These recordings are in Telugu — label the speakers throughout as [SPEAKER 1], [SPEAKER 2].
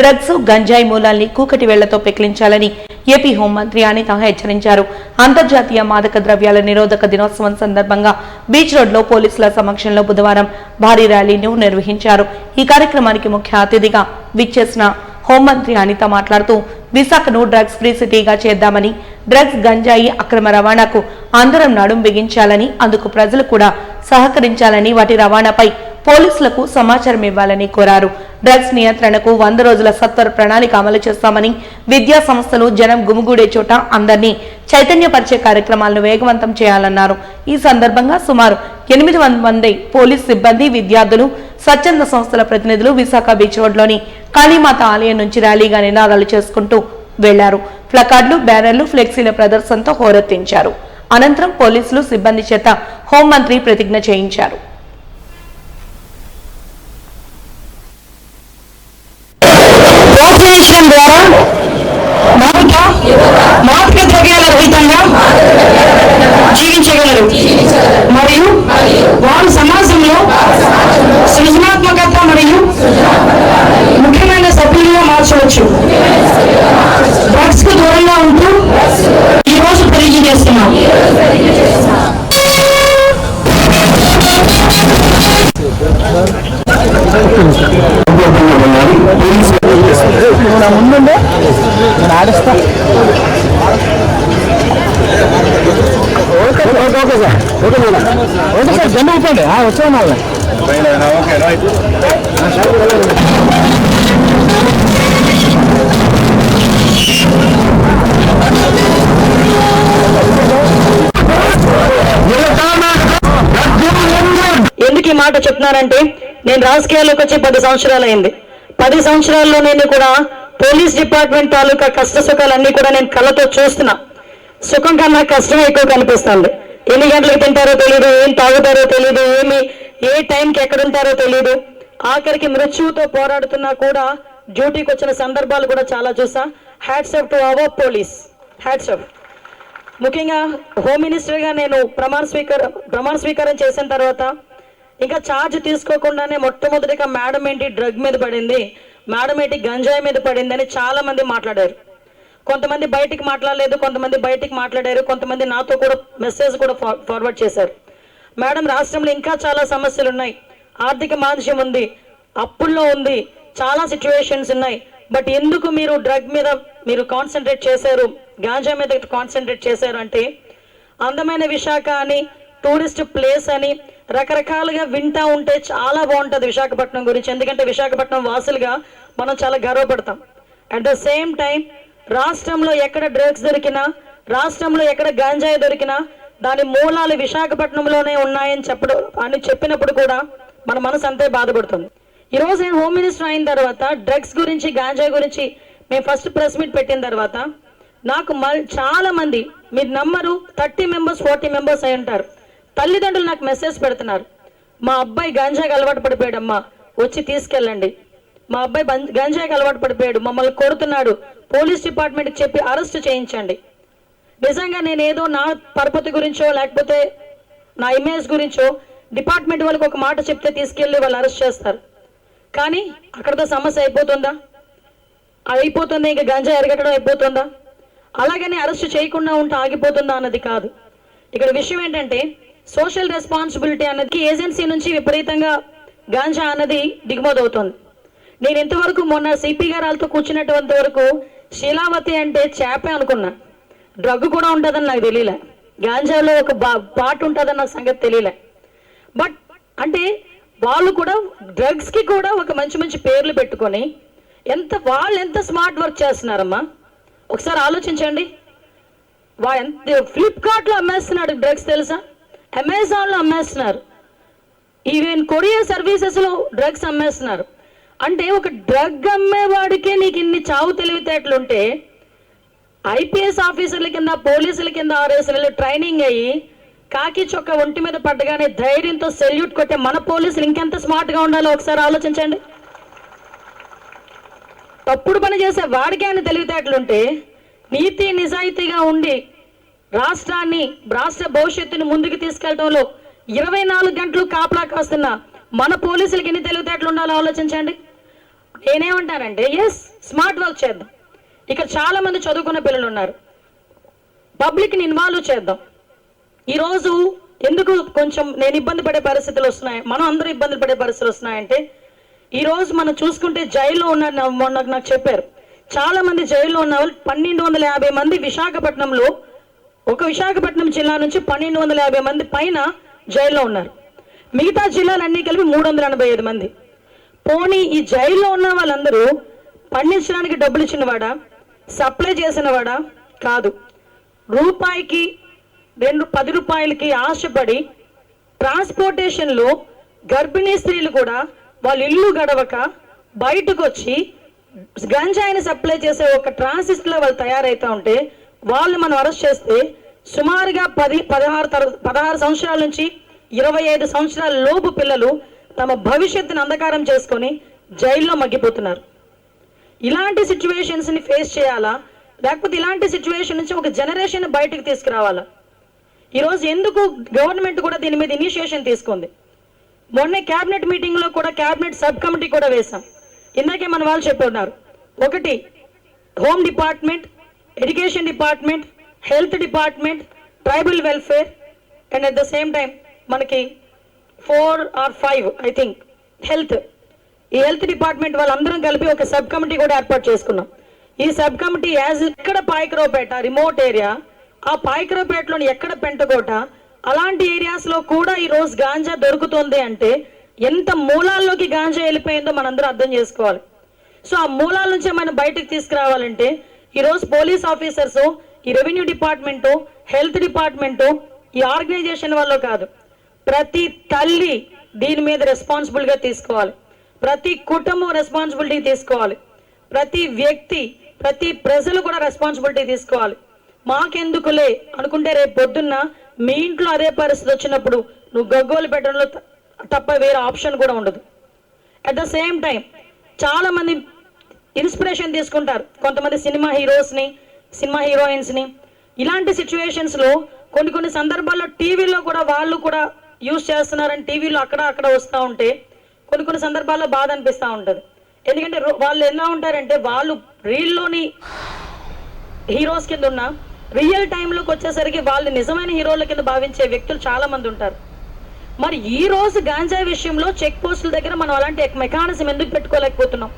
[SPEAKER 1] డ్రగ్స్ గంజాయి మూలాల్ని కూకటి వేళ్ళతో పెకిలించాలని ఏపీ హోంమంత్రి అనిత హెచ్చరించారు. అంతర్జాతీయ మాదక ద్రవ్యాల నిరోధక దినోత్సవం సందర్భంగా బీచ్ రోడ్లో పోలీసుల సమక్షంలో బుధవారం భారీ ర్యాలీని నిర్వహించారు. ఈ కార్యక్రమానికి ముఖ్య అతిథిగా విచ్చేసిన హోంమంత్రి అనిత మాట్లాడుతూ విశాఖను డ్రగ్స్ ఫ్రీ సిటీగా చేద్దామని డ్రగ్స్ గంజాయి అక్రమ రవాణాకు అందరం నడుం బిగించాలని అందుకు ప్రజలు కూడా సహకరించాలని వాటి రవాణాపై పోలీసులకు సమాచారం ఇవ్వాలని కోరారు. డ్రగ్స్ నియంత్రణకు వంద రోజుల సత్వర ప్రణాళిక అమలు చేస్తామని విద్యా సంస్థలు జనం గుమిగూడే చోట అందరినీ చైతన్యపరిచే కార్యక్రమాలను వేగవంతం చేయాలన్నారు. ఈ సందర్భంగా సుమారు ఎనిమిది మంది పోలీస్ సిబ్బంది విద్యార్థులు స్వచ్ఛంద సంస్థల ప్రతినిధులు విశాఖ బీచ్ రోడ్లోని కాళీమాత ఆలయం నుంచి ర్యాలీగా నినాదాలు చేసుకుంటూ వెళ్ళారు. ప్లకార్డులు బ్యానర్లు ఫ్లెక్సీల ప్రదర్శనతో హోరెత్తించారు. అనంతరం పోలీసులు సిబ్బంది చేత హోంమంత్రి ప్రతిజ్ఞ చేయించారు.
[SPEAKER 2] ద్వారా మానవ మాదక ద్రవ్యాల రహితంగా
[SPEAKER 3] నా ముందుండే నేను ఆడిస్తా. Okay okay okay sir. Okay madam. Okay sir జెండా అయిపోండి. వచ్చాను వాళ్ళని
[SPEAKER 2] ఎందుకు ఈ మాట చెప్తున్నానంటే నేను రాజకీయాల్లోకి వచ్చి పది సంవత్సరాలు అయింది. పది సంవత్సరాల్లో నేను కూడా పోలీస్ డిపార్ట్మెంట్ తాలూకా కష్ట సుఖాలన్నీ కూడా నేను కళ్ళతో చూస్తున్నా. సుఖం కన్నా కష్టం ఎక్కువ కనిపిస్తుంది. ఎన్ని గంటలకు తింటారో తెలియదు ఏం తాగుతారో తెలియదు ఏమి ఏ టైంకి ఎక్కడ ఉంటారో తెలియదు ఆఖరికి మృత్యువుతో పోరాడుతున్నా కూడా డ్యూటీకి వచ్చిన సందర్భాలు కూడా చాలా చూసా. Hats off to our police hats off ముఖ్యంగా హోమ్ మినిస్టర్గా నేను ప్రమాణ స్వీకార ప్రమాణ స్వీకారం చేసిన తర్వాత ఇంకా ఛార్జ్ తీసుకోకుండానే మొట్టమొదటిగా మేడం ఏంటి డ్రగ్ మీద పడింది. మేడం గంజాయి మీద పడిందని చాలా మంది మాట్లాడారు. కొంతమంది బయటికి మాట్లాడలేదు కొంతమంది బయటికి మాట్లాడారు కొంతమంది నాతో కూడా మెసేజ్ కూడా ఫార్వర్డ్ చేశారు. మేడం రాష్ట్రంలో ఇంకా చాలా సమస్యలు ఉన్నాయి ఆర్థిక మాంద్యం ఉంది అప్పుల్లో ఉంది చాలా సిచ్యువేషన్స్ ఉన్నాయి. బట్ ఎందుకు మీరు డ్రగ్ మీద మీరు కాన్సన్ట్రేట్ చేశారు గాంజా మీద కాన్సన్ట్రేట్ చేశారు అంటే అందమైన విశాఖ అని టూరిస్ట్ ప్లేస్ అని రకరకాలుగా వింటా ఉంటే చాలా బాగుంటుంది విశాఖపట్నం గురించి. ఎందుకంటే విశాఖపట్నం వాసులుగా మనం చాలా గర్వపడతాం. అట్ ద సేమ్ టైం రాష్ట్రంలో ఎక్కడ డ్రగ్స్ దొరికినా రాష్ట్రంలో ఎక్కడ గాంజాయి దొరికినా దాని మూలాలు విశాఖపట్నంలోనే ఉన్నాయని చెప్పడం అని చెప్పినప్పుడు కూడా మన మనసు అంతే బాధపడుతుంది. ఈరోజు నేను హోమ్ మినిస్టర్ అయిన తర్వాత డ్రగ్స్ గురించి గాంజా గురించి మేము ఫస్ట్ ప్రెస్ మీట్ పెట్టిన తర్వాత నాకు మల్- చాలా మంది మీరు నమ్మరు థర్టీ మెంబర్స్ ఫార్టీ మెంబర్స్ అయి ఉంటారు. తల్లిదండ్రులు నాకు మెసేజ్ పెడుతున్నారు. మా అబ్బాయి గంజాయికి అలవాటు పడిపోయాడమ్మా వచ్చి తీసుకెళ్ళండి. మా అబ్బాయి బం- అలవాటు పడిపోయాడు మమ్మల్ని కొడుతున్నాడు పోలీస్ డిపార్ట్మెంట్కి చెప్పి అరెస్ట్ చేయించండి. నిజంగా నేను ఏదో నా పరపతి గురించో లేకపోతే నా ఇమేజ్ గురించో డిపార్ట్మెంట్ వాళ్ళకి ఒక మాట చెప్తే తీసుకెళ్ళి వాళ్ళు అరెస్ట్ చేస్తారు. కానీ అక్కడతో సమస్య అయిపోతుందా? అయిపోతుంది ఇంకా గంజా ఎరగటం అయిపోతుందా? అలాగని అరెస్ట్ చేయకుండా ఉంటే ఆగిపోతుందా అన్నది కాదు. ఇక్కడ విషయం ఏంటంటే సోషల్ రెస్పాన్సిబిలిటీ అన్నది ఏజెన్సీ నుంచి విపరీతంగా గాంజా అన్నది దిగుమతి అవుతుంది నేను ఇంతవరకు మొన్న సిపి గారాలతో కూర్చున్నటువంటి వరకు శీలావతి అంటే చేపే అనుకున్నా. డ్రగ్ కూడా ఉంటుందని నాకు తెలియలే. గాంజాలో ఒక బా పాట్ ఉంటుందని నాకు సంగతి తెలియలే. బట్ అంటే వాళ్ళు కూడా డ్రగ్స్కి కూడా ఒక మంచి మంచి పేర్లు పెట్టుకొని ఎంత వాళ్ళు ఎంత స్మార్ట్ వర్క్ చేస్తున్నారమ్మా? ఒకసారి ఆలోచించండి. వా ఎంత ఫ్లిప్కార్ట్లో అమ్మేస్తున్నాడు డ్రగ్స్ తెలుసా? అమెజాన్లో అమ్మేస్తున్నారు. ఈవెన్ కొరియర్ సర్వీసెస్లో డ్రగ్స్ అమ్మేస్తున్నారు. అంటే ఒక డ్రగ్ అమ్మేవాడికే నీకు ఇన్ని చావు తెలివితేటలుంటే ఐపీఎస్ ఆఫీసర్ల కింద పోలీసుల కింద ఆరేసిన ట్రైనింగ్ అయ్యి కాకి చొక్క ఒంటి మీద పడ్డగానే ధైర్యంతో సెల్యూట్ కొట్టే మన పోలీసులు ఇంకెంత స్మార్ట్గా ఉండాలో ఒకసారి ఆలోచించండి. తప్పుడు పని చేసే వాడికే అని తెలివితేటలుంటే నీతి నిజాయితీగా ఉండి రాష్ట్రాన్ని రాష్ట్ర భవిష్యత్తును ముందుకు తీసుకెళ్ళడంలో ఇరవై నాలుగు గంటలు కాపలా కాస్తున్న మన పోలీసులకి ఎన్ని తెలివితేటలు ఉండాలో ఆలోచించండి. నేనేమంటానంటే ఎస్ స్మార్ట్ వర్క్ చేద్దాం. ఇక్కడ చాలా మంది చదువుకున్న పిల్లలు ఉన్నారు. పబ్లిక్ని ఇన్వాల్వ్ చేద్దాం. ఈరోజు ఎందుకు కొంచెం నేను ఇబ్బంది పడే పరిస్థితులు వస్తున్నాయి? మనం అందరూ ఇబ్బంది పడే పరిస్థితులు వస్తున్నాయంటే ఈరోజు మనం చూసుకుంటే జైల్లో ఉన్న మొన్న నాకు చెప్పారు. చాలా మంది జైల్లో ఉన్న వాళ్ళు పన్నెండు వందల యాభై మంది విశాఖపట్నంలో ఒక విశాఖపట్నం జిల్లా నుంచి పన్నెండు వందల యాభై మంది పైన జైల్లో ఉన్నారు. మిగతా జిల్లాలన్నీ కలిపి మూడు వందల ఎనభై ఐదు మంది. పోనీ ఈ జైల్లో ఉన్న వాళ్ళందరూ పండించడానికి డబ్బులు ఇచ్చినవాడా? సప్లై చేసినవాడా? కాదు. రూపాయికి రెండు పది రూపాయలకి ఆశపడి ట్రాన్స్పోర్టేషన్లో గర్భిణీ స్త్రీలు కూడా వాళ్ళ ఇల్లు గడవక బయటకు వచ్చి గంజాయిని సప్లై చేసే ఒక ట్రాన్సిస్ట్లో వాళ్ళు తయారైతా ఉంటే వాళ్ళు మనం అరెస్ట్ చేస్తే సుమారుగా పది పదహారు తర పదహారు సంవత్సరాల నుంచి ఇరవై ఐదు సంవత్సరాల లోపు పిల్లలు తమ భవిష్యత్తును అంధకారం చేసుకొని జైల్లో మగ్గిపోతున్నారు. ఇలాంటి సిచ్యువేషన్స్ని ఫేస్ చేయాలా? లేకపోతే ఇలాంటి సిచ్యువేషన్ నుంచి ఒక జనరేషన్ బయటకు తీసుకురావాలా? ఈరోజు ఎందుకు గవర్నమెంట్ కూడా దీని మీద ఇనిషియేషన్ తీసుకుంది? మొన్న క్యాబినెట్ మీటింగ్లో కూడా క్యాబినెట్ సబ్ కమిటీ కూడా వేశాం. ఇందాకే మన వాళ్ళు చెప్పున్నారు ఒకటి home department education department health department tribal welfare and at the same time మనకి four or five I think health ఈ హెల్త్ డిపార్ట్మెంట్ వాళ్ళందరం కలిపి ఒక సబ్ కమిటీ కూడా ఏర్పాటు చేసుకున్నాం. ఈ సబ్ కమిటీ యాజ్ ఎక్కడ పాయకరావుపేట రిమోట్ ఏరియా ఆ పాయకరావుపేటలోని ఎక్కడ పెంటకోట అలాంటి ఏరియాస్లో కూడా ఈ రోజు గాంజా దొరుకుతుంది అంటే ఎంత మూలాల్లోకి గాంజా వెళ్ళిపోయిందో మనందరం అర్థం చేసుకోవాలి. సో ఆ మూలాల నుంచే మనం బయటకు తీసుకురావాలంటే ఈ రోజు పోలీస్ ఆఫీసర్స్ ఈ రెవెన్యూ డిపార్ట్మెంటు హెల్త్ డిపార్ట్మెంటు ఈ ఆర్గనైజేషన్ వల్ల కాదు ప్రతి తల్లి దీని మీద రెస్పాన్సిబుల్గా తీసుకోవాలి. ప్రతి కుటుంబం రెస్పాన్సిబిలిటీ తీసుకోవాలి. ప్రతి వ్యక్తి ప్రతి ప్రజలు కూడా రెస్పాన్సిబిలిటీ తీసుకోవాలి. మాకెందుకులే? అనుకుంటే రేపు పొద్దున్న మీ ఇంట్లో అదే పరిస్థితి వచ్చినప్పుడు నువ్వు గగ్గోలు పెట్టడంలో తప్ప వేరే ఆప్షన్ కూడా ఉండదు. అట్ ద సేమ్ టైం చాలామంది ఇన్స్పిరేషన్ తీసుకుంటారు. కొంతమంది సినిమా హీరోస్ని సినిమా హీరోయిన్స్ని. ఇలాంటి సిచ్యువేషన్స్లో కొన్ని కొన్ని సందర్భాల్లో టీవీలో కూడా వాళ్ళు కూడా యూజ్ చేస్తున్నారని టీవీలో అక్కడ అక్కడ వస్తూ ఉంటే కొన్ని కొన్ని సందర్భాల్లో బాధ అనిపిస్తూ ఉంటుంది. ఎందుకంటే వాళ్ళు ఎలా ఉంటారంటే వాళ్ళు రీల్లోని హీరోస్ కింద ఉన్న రియల్ టైంలోకి వచ్చేసరికి వాళ్ళు నిజమైన హీరోల కింద భావించే వ్యక్తులు చాలా మంది ఉంటారు. మరి ఈ రోజు గాంజా విషయంలో చెక్ పోస్టుల దగ్గర మనం అలాంటి మెకానిజం ఎందుకు పెట్టుకోలేకపోతున్నాం?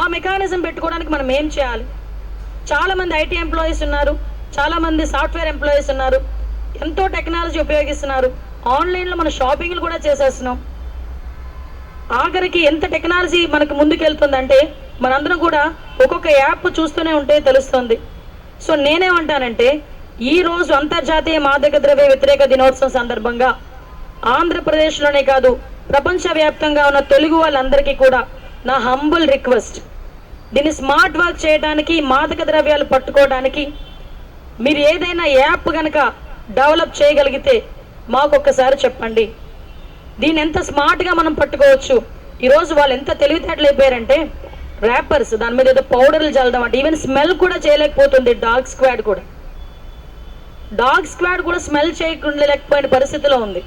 [SPEAKER 2] ఆ మెకానిజం పెట్టుకోవడానికి మనం ఏం చేయాలి? చాలామంది ఐటీ ఎంప్లాయీస్ ఉన్నారు చాలామంది సాఫ్ట్వేర్ ఎంప్లాయీస్ ఉన్నారు ఎంతో టెక్నాలజీ ఉపయోగిస్తున్నారు ఆన్లైన్లో మన షాపింగ్లు కూడా చేసేస్తున్నాం. ఆఖరికి ఎంత టెక్నాలజీ మనకు ముందుకెళ్తుందంటే మనందరం కూడా ఒక్కొక్క యాప్ చూస్తూనే ఉంటే తెలుస్తుంది. సో నేనేమంటానంటే ఈ రోజు అంతర్జాతీయ మాదక ద్రవ్య వ్యతిరేక దినోత్సవం సందర్భంగా ఆంధ్రప్రదేశ్లోనే కాదు ప్రపంచవ్యాప్తంగా ఉన్న తెలుగు వాళ్ళందరికీ కూడా నా హంబుల్ రిక్వెస్ట్ దీన్ని స్మార్ట్ వర్క్ చేయడానికి మాదక ద్రవ్యాలు పట్టుకోవడానికి మీరు ఏదైనా యాప్ కనుక డెవలప్ చేయగలిగితే మాకు ఒక్కసారి చెప్పండి. దీన్ని ఎంత స్మార్ట్గా మనం పట్టుకోవచ్చు? ఈరోజు వాళ్ళు ఎంత తెలివితేటలు అయిపోయారంటే ర్యాపర్స్ దాని మీద ఏదో పౌడర్లు చల్లడం అంటే ఈవెన్ స్మెల్ కూడా చేయలేకపోతుంది డాగ్ స్క్వాడ్ కూడా. డాగ్ స్క్వాడ్ కూడా స్మెల్ చేయకుండా లేకపోయిన పరిస్థితిలో ఉంది.